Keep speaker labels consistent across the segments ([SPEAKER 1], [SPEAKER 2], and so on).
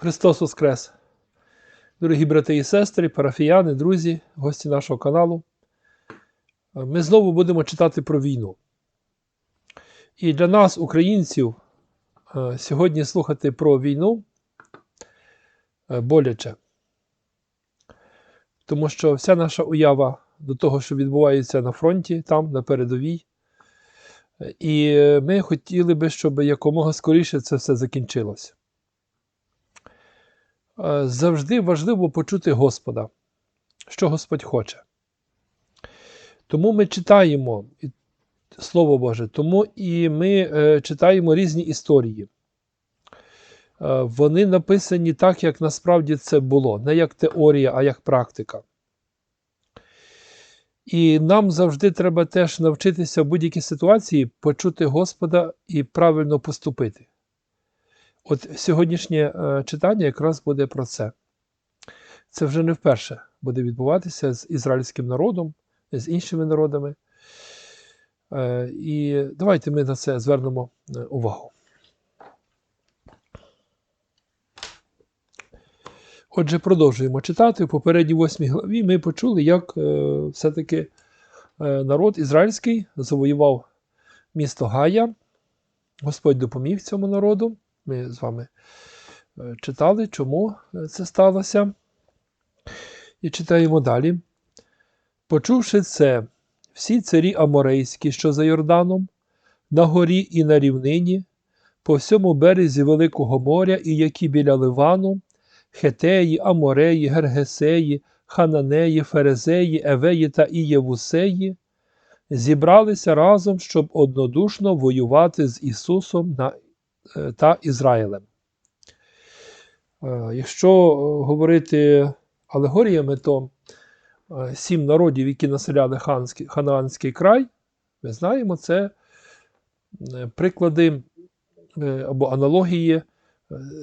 [SPEAKER 1] Христос Воскрес! Дорогі брати і сестри, парафіяни, друзі, гості нашого каналу. Ми знову будемо читати про війну. І для нас, українців, е, сьогодні слухати про війну е, боляче. Тому що вся наша уява до того, що відбувається на фронті, там, на передовій. Е, І ми хотіли би, щоб якомога скоріше це все закінчилося. Е, Завжди важливо почути Господа, що Господь хоче. Тому ми читаємо Слово Боже, тому і ми е, читаємо різні історії. Е, Вони написані так, як насправді це було, не як теорія, а як практика. І нам завжди треба теж навчитися в будь-якій ситуації почути Господа і правильно поступити. От сьогоднішнє е, читання якраз буде про це. Це вже не вперше буде відбуватися з ізраїльським народом, з іншими народами. Е, І давайте ми на це звернемо е, увагу. Отже, продовжуємо читати. У попередній восьмій главі ми почули, як все-таки народ ізраїльський завоював місто Гая. Господь допоміг цьому народу. Ми з вами е, читали, чому це сталося. І читаємо далі. Почувши це, всі царі Аморейські, що за Йорданом, на горі і на рівнині, по всьому березі Великого моря, і які біля Ливану, Хетеї, Амореї, Гергесеї, Хананеї, Ферезеї, Евеї та Ієвусеї, зібралися разом, щоб однодушно воювати з Ісусом на, та Ізраїлем. Е, Якщо е, говорити алегоріями, то е, сім народів, які населяли ханський, ханаанський край, ми знаємо, це е, приклади е, або аналогії е,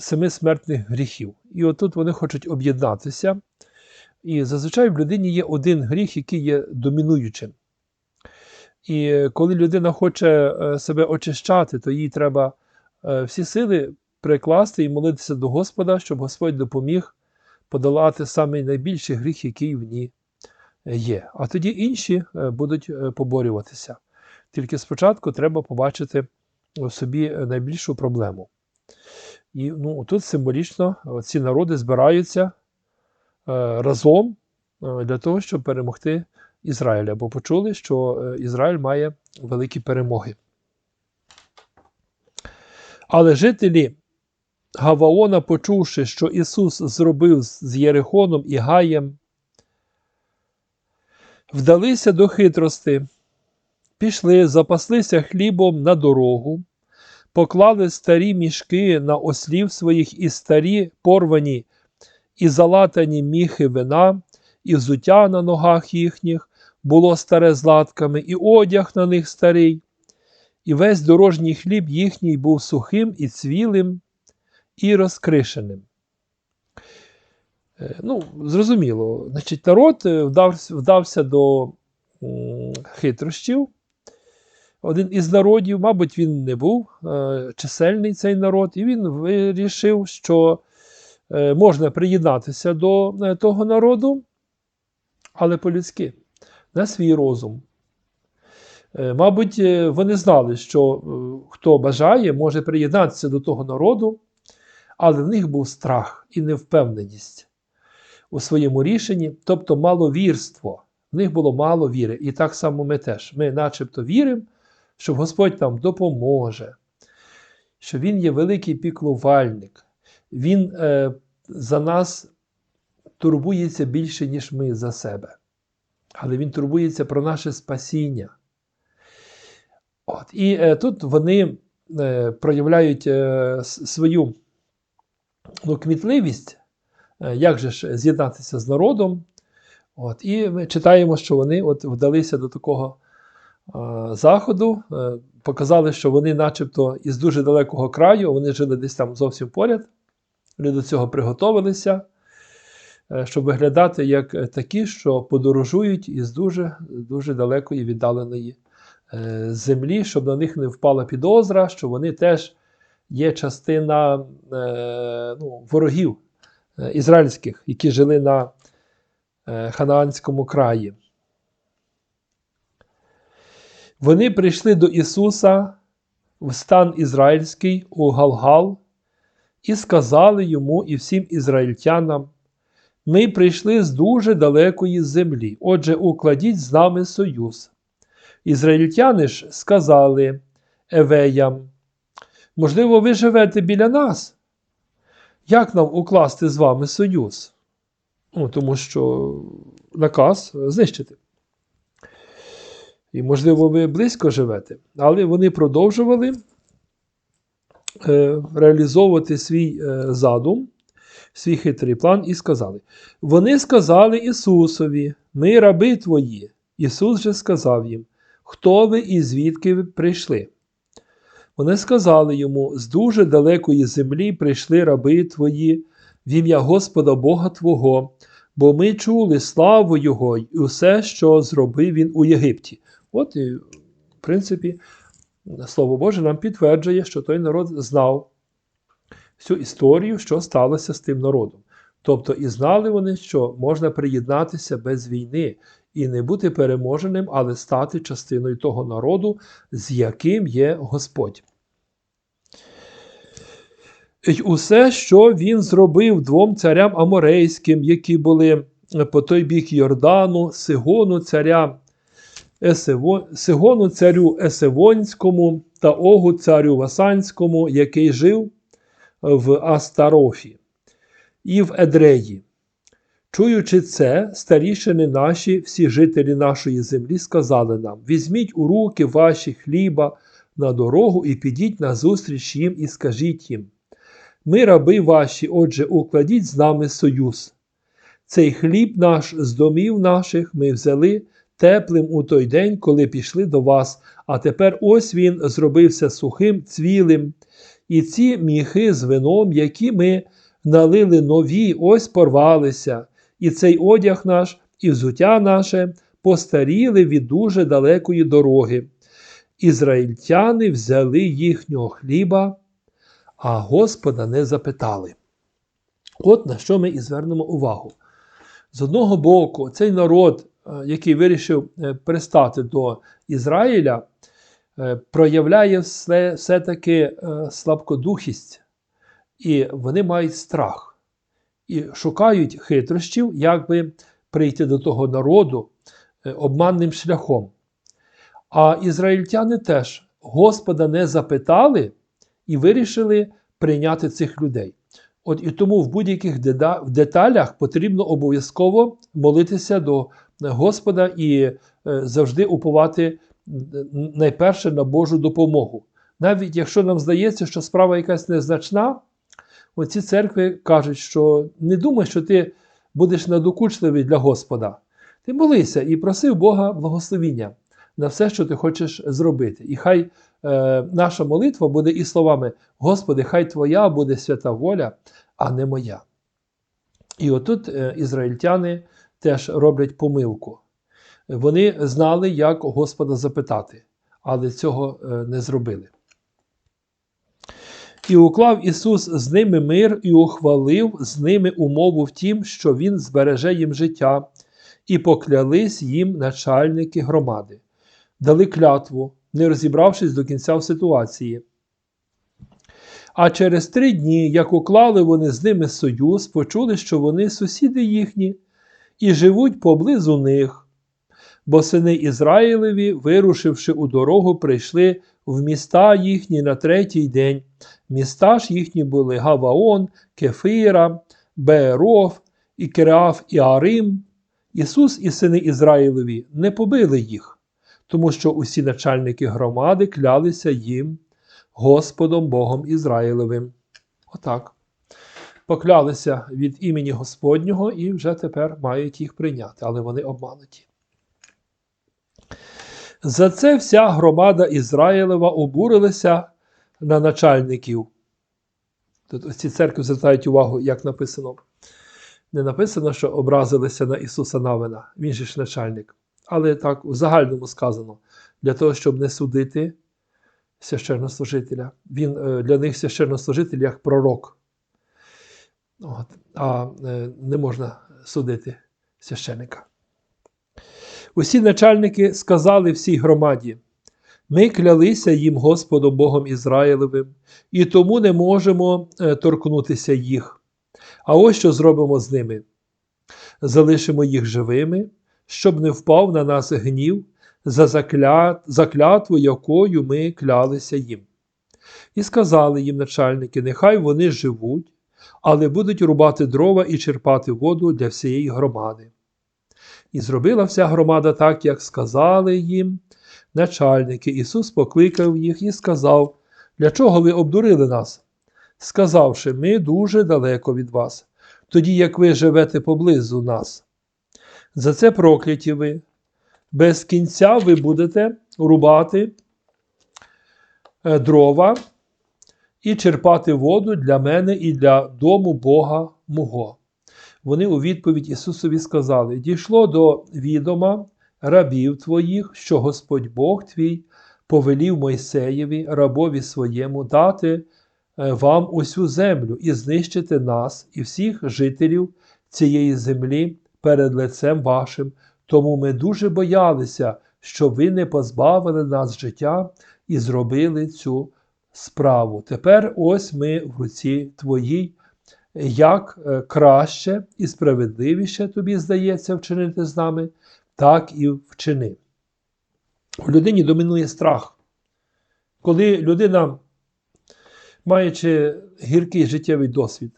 [SPEAKER 1] семи смертних гріхів. І отут вони хочуть об'єднатися. І зазвичай в людині є один гріх, який є домінуючим. І е, коли людина хоче е, себе очищати, то їй треба е, всі сили прикласти і молитися до Господа, щоб Господь допоміг подолати самий найбільший гріх, який в ній е, є. А тоді інші е, будуть е, поборюватися. Тільки спочатку треба побачити в собі е, найбільшу проблему. І ну, тут символічно е, ці народи збираються е, разом е, для того, щоб перемогти Ізраїля, бо почули, що е, Ізраїль має великі перемоги. Але жителі Гаваона, почувши, що Ісус зробив з Єрихоном і Гаєм, вдалися до хитрости, пішли, запаслися хлібом на дорогу, поклали старі мішки на ослів своїх і старі порвані і залатані міхи вина, і взуття на ногах їхніх було старе з латками, і одяг на них старий, і весь дорожній хліб їхній був сухим і цвілим, і розкришеним. Е, Ну, зрозуміло, значить, народ е, вдався, вдався до хитрощів. Один із народів, мабуть, він не був е, чисельний цей народ, і він вирішив, що можна приєднатися до того народу, але по-людськи, на свій розум. Е, Мабуть, е, вони знали, що е, хто бажає, може приєднатися до того народу, але в них був страх і невпевненість у своєму рішенні, тобто маловірство. В них було мало віри. І так само ми теж. Ми начебто віримо, що Господь нам допоможе, що Він є великий піклувальник. Він е, за нас турбується більше, ніж ми за себе. Але Він турбується про наше спасіння. От. І е, тут вони е, проявляють е, свою ну, кмітливість, е, як же ж з'єднатися з народом. От. І ми читаємо, що вони от вдалися до такого е, заходу, е, показали, що вони, начебто, із дуже далекого краю, вони жили десь там зовсім поряд. Вони до цього приготовилися, е, щоб виглядати як такі, що подорожують із дуже, дуже далекої віддаленої землі, щоб на них не впала підозра, що вони теж є частина е, ну, ворогів е, ізраїльських, які жили на е, Ханаанському краї. Вони прийшли до Ісуса в стан ізраїльський у Галгал і сказали йому і всім ізраїльтянам: Ми прийшли з дуже далекої землі, отже, укладіть з нами союз. Ізраїльтяни ж сказали Евеям, можливо, ви живете біля нас? Як нам укласти з вами союз? Ну, Тому що наказ знищити. І, можливо, ви близько живете, але вони продовжували е, реалізовувати свій е, задум, свій хитрий план, і сказали: Вони сказали Ісусові, ми раби твої. Ісус же сказав їм, хто ви і звідки ви прийшли? Вони сказали йому: з дуже далекої землі прийшли раби твої в ім'я Господа Бога Твого, бо ми чули славу Його і усе, що зробив Він у Єгипті. От, і, в принципі, Слово Боже нам підтверджує, що той народ знав всю історію, що сталося з тим народом. Тобто, і знали вони, що можна приєднатися без війни і не бути переможеним, але стати частиною того народу, з яким є Господь. І усе, що він зробив двом царям аморейським, які були по той бік Йордану, Сигону царя Есево... Сигону царю Есевонському та Огу царю Васанському, який жив в Астарофі і в Едреї. Чуючи це, старішини наші, всі жителі нашої землі, сказали нам: візьміть у руки ваші хліба на дорогу і підіть назустріч їм і скажіть їм. Ми, раби ваші, отже, укладіть з нами союз. Цей хліб наш з домів наших ми взяли теплим у той день, коли пішли до вас, а тепер ось він зробився сухим, цвілим, і ці міхи з вином, які ми налили нові, ось порвалися, і цей одяг наш, і взуття наше постаріли від дуже далекої дороги. Ізраїльтяни взяли їхнього хліба, а Господа не запитали. От на що ми і звернемо увагу. З одного боку, цей народ Е, який вирішив е, пристати до Ізраїля, е, проявляє все, все-таки слабкодухість, і вони мають страх і шукають хитрощів, як би прийти до того народу обманним шляхом. А ізраїльтяни теж Господа не запитали і вирішили прийняти цих людей. От і тому в будь-яких деталях потрібно обов'язково молитися до Господа і е, завжди уповати найперше на Божу допомогу. Навіть якщо нам здається, що справа якась незначна, оці церкви кажуть, що не думай, що ти будеш надокучливий для Господа. Ти молися і проси Бога благословіння на все, що ти хочеш зробити. І хай е, наша молитва буде і словами: Господи, хай Твоя буде свята воля, а не моя. І отут е, ізраїльтяни теж роблять помилку. Вони знали, як Господа запитати, але цього е, не зробили. І уклав Ісус з ними мир і ухвалив з ними умову в тім, що Він збереже їм життя, і поклялись їм начальники громади, дали клятву, не розібравшись до кінця в ситуації. А через три дні, як уклали вони з ними союз, почули, що вони сусіди їхні і живуть поблизу них. Бо сини Ізраїлеві, вирушивши у дорогу, прийшли в міста їхні на третій день. Міста ж їхні були Гаваон, Кефира, Бееров, і і Арим. Ісус і сини Ізраїлеві не побили їх, тому що усі начальники громади клялися їм Господом Богом Ізраїлевим. Отак поклялися від імені Господнього і вже тепер мають їх прийняти, але вони обмануті. За це вся громада Ізраїлева обурилася на начальників. Тут ці церкви звертають увагу, як написано. Не написано, що образилися на Ісуса Навина, він же ж начальник. Але так у загальному сказано, для того, щоб не судити священнослужителя. Він е, для них священнослужитель як пророк. От. А е, не можна судити священика. Усі начальники сказали всій громаді: ми клялися їм Господом Богом Ізраїлевим, і тому не можемо е, торкнутися їх. А ось що зробимо з ними: залишимо їх живими, щоб не впав на нас гнів за закля... за клятву, якою ми клялися їм. І сказали їм начальники: нехай вони живуть, але будуть рубати дрова і черпати воду для всієї громади. І зробила вся громада так, як сказали їм начальники. Ісус покликав їх і сказав: Для чого ви обдурили нас? Сказавши, ми дуже далеко від вас, тоді як ви живете поблизу нас. За це прокляті ви. Без кінця ви будете рубати е, дрова і черпати воду для мене і для дому Бога мого. Вони у відповідь Ісусові сказали: Дійшло до відома рабів твоїх, що Господь Бог твій повелів Мойсеєві, рабові своєму, дати е, вам усю землю і знищити нас і всіх жителів цієї землі перед лицем вашим. Тому ми дуже боялися, що ви не позбавили нас життя і зробили цю справу. Тепер ось ми в руці твоїй. Як е, краще і справедливіше тобі здається вчинити з нами, так і вчини. У людині домінує страх. Коли людина, маючи гіркий життєвий досвід,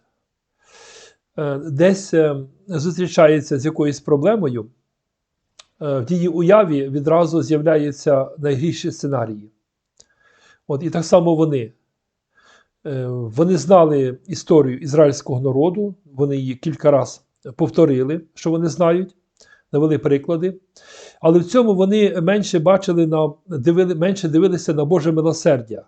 [SPEAKER 1] е, десь е, зустрічається з якоюсь проблемою, в її уяві відразу з'являються найгірші сценарії. От І так само вони. Е, Вони знали історію ізраїльського народу, вони її кілька разів повторили, що вони знають, навели приклади. Але в цьому вони менше бачили на, дивили, менше дивилися на Боже милосердя.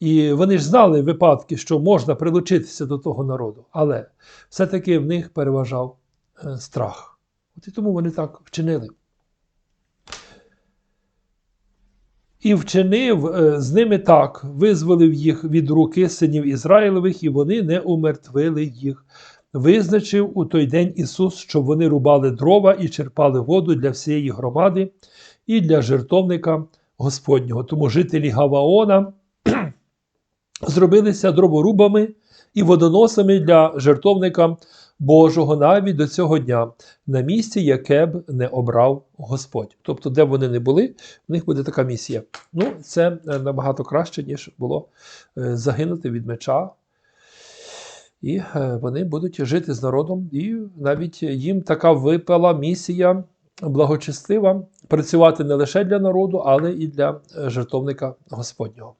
[SPEAKER 1] І вони ж знали випадки, що можна прилучитися до того народу, але все-таки в них переважав е, страх. От і тому вони так вчинили. І вчинив е, з ними так, визволив їх від руки синів Ізраїлевих, і вони не умертвили їх. Визначив у той день Ісус, щоб вони рубали дрова і черпали воду для всієї громади і для жертовника Господнього. Тому жителі Гаваона зробилися дроворубами і водоносами для жертовника Божого навіть до цього дня, на місці, яке б не обрав Господь. Тобто, де б вони не були, в них буде така місія. Ну, це е, набагато краще, ніж було е, загинути від меча. І е, вони будуть жити з народом, і навіть їм така випала місія благочестива працювати не лише для народу, але і для жертовника Господнього.